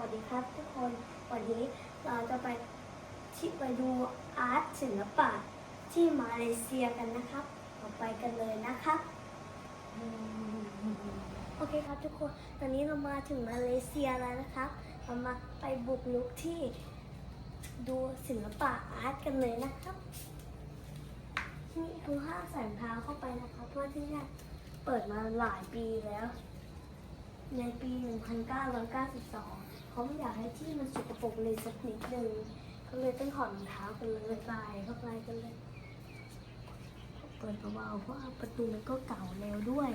วัสดีครับทุกคน วันนี้เราจะไปที่ไปดูอาร์ตศิลปะที่มาเลเซียกันนะครับเราไปกันเลยนะครับ โอเคครับทุกคน ตอนนี้เรามาถึงมาเลเซียแล้วนะครับ เรามาไปบุกลุกที่ดูศิลปะอาร์ตกันเลยนะครับนี่ทุกห้างแสงเท้าเข้าไปนะครับเพราะที่นี่เปิดมาหลายปีแล้ว ในปี 1992 เขาไม่อยากให้ที่มันสกปรกเลยสักนิดหนึ่งเขาเลยต้องถอดรองเท้ากันเลยไปเข้าไปกันเลยเปิดเบาๆเพราะประตูมันก็เก่าแล้วด้วย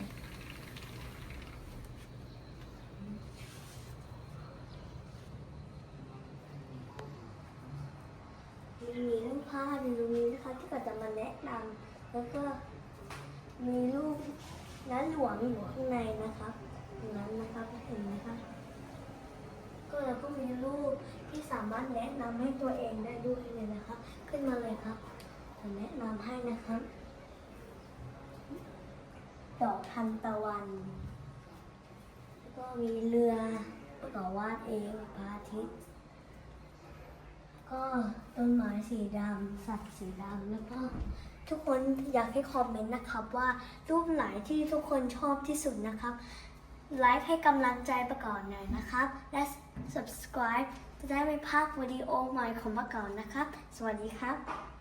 มีรูปภาพในตรงนี้นะคะที่ก็จะมาแนะนำแล้วก็มีรูปนั้นหลวงอยู่ข้างในนะครับ ตรงนั้นนะครับเห็นไหมคะก็แล้วก็มีรูปที่สามารถแนะนำให้ตัวเองได้ด้วยเลยนะคะขึ้นมาเลยครับจะแนะนำให้นะครับ ดอกทันตะวัน แล้วก็มีเรือประกอบวาดเองพระอาทิตย์ก็ต้นไม้สีดำสัตว์สีดำแล้วก็ทุกคนอยากให้คอมเมนต์นะครับว่ารูปไหนที่ทุกคนชอบที่สุดนะครับ ไลค์ให้กำลังใจประกอบหน่อยนะครับ และ subscribe จะได้ไม่พลาดวิดีโอใหม่ของประกอบนะครับ สวัสดีครับ